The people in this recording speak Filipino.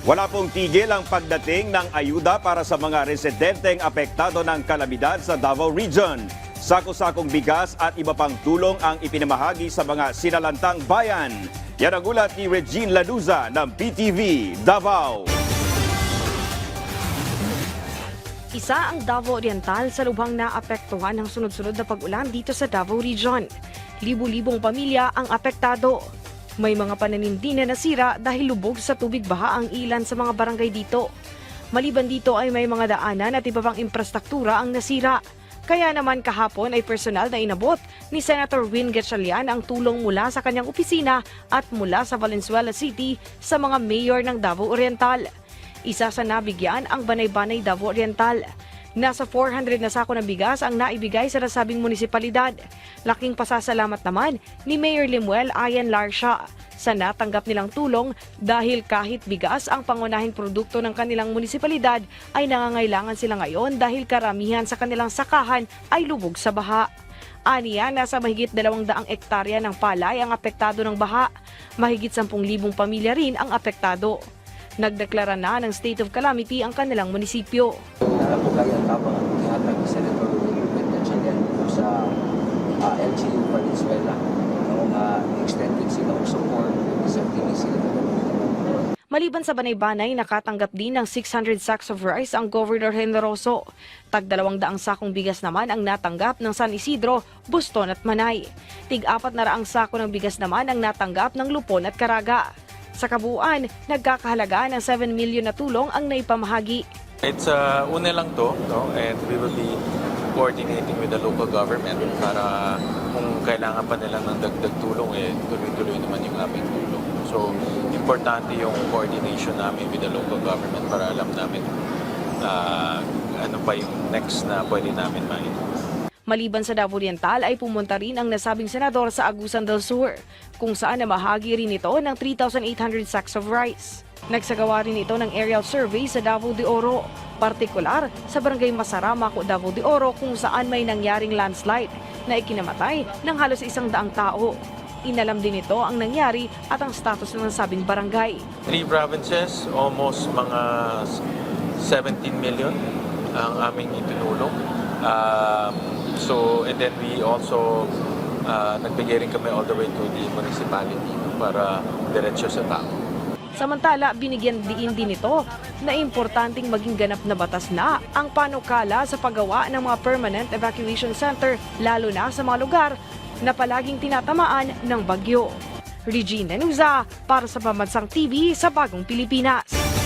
Wala pong tigil ang pagdating ng ayuda para sa mga residenteng apektado ng kalamidad sa Davao Region. Sako-sakong bigas at iba pang tulong ang ipinamahagi sa mga sinalantang bayan. Yan ang ulat ni Regine Lanuza ng PTV Davao. Isa ang Davao Oriental sa lubhang naapektuhan ng sunod-sunod na pag-ulan dito sa Davao Region. Libu-libong pamilya ang apektado. May mga pananim din na nasira dahil lubog sa tubig baha ang ilan sa mga barangay dito. Maliban dito ay may mga daanan at iba pang infrastruktura ang nasira. Kaya naman kahapon ay personal na inabot ni Senator Win Gatchalian ang tulong mula sa kanyang opisina at mula sa Valenzuela City sa mga mayor ng Davao Oriental. Isa sa nabigyan ang Banay-Banay Davao Oriental. Nasa 400 na sako ng bigas ang naibigay sa nasabing munisipalidad. Laking pasasalamat naman ni Mayor Limuel Ayan Larsha sa natanggap nilang tulong dahil kahit bigas ang pangunahing produkto ng kanilang munisipalidad ay nangangailangan sila ngayon dahil karamihan sa kanilang sakahan ay lubog sa baha. Aniya, nasa mahigit 200 ektarya ng palay ang apektado ng baha. Mahigit 10,000 pamilya rin ang apektado. Nagdeklara na ng state of calamity ang kanilang munisipyo. Nakabukayan tabang ang ihatag ni Senator Willie Gatchalian dito sa uh, LGU Valenzuela. Ang mga extended sila og support sa kini sila Maliban sa Banay-Banay, nakatanggap din ng 600 sacks of rice ang Governor Generoso. Tag dalawang daang sakong bigas naman ang natanggap ng San Isidro, Buston at Manay. Tig apat na raang sako ng bigas naman ang natanggap ng Lupon at Caraga. Sa kabuuan, nagkakahalaga ng 7 milyon na tulong ang naipamahagi. It's uh, una lang to, no? and we will be coordinating with the local government para kung kailangan pa nila ng dagdag tulong, eh, tuloy-tuloy naman yung aming tulong. So, importante yung coordination namin with the local government para alam namin uh, ano pa yung next na pwede namin mainit. Maliban sa Davao Oriental ay pumunta rin ang nasabing senador sa Agusan del Sur, kung saan namahagi rin ito ng 3,800 sacks of rice. Nagsagawa rin ito ng aerial survey sa Davao de Oro, partikular sa barangay Masaramaco, Davao de Oro kung saan may nangyaring landslide na ikinamatay ng halos isang daang tao. Inalam din ito ang nangyari at ang status ng nasabing barangay. Three provinces, almost mga 17 million ang aming itinulong. Um, so, and then we also uh, nagbigay rin kami all the way to the municipality para diretso sa tao. Samantala, binigyan diin din ito na importanteng maging ganap na batas na ang panukala sa paggawa ng mga permanent evacuation center lalo na sa mga lugar na palaging tinatamaan ng bagyo. Regina Nuza para sa Pamansang TV sa Bagong Pilipinas.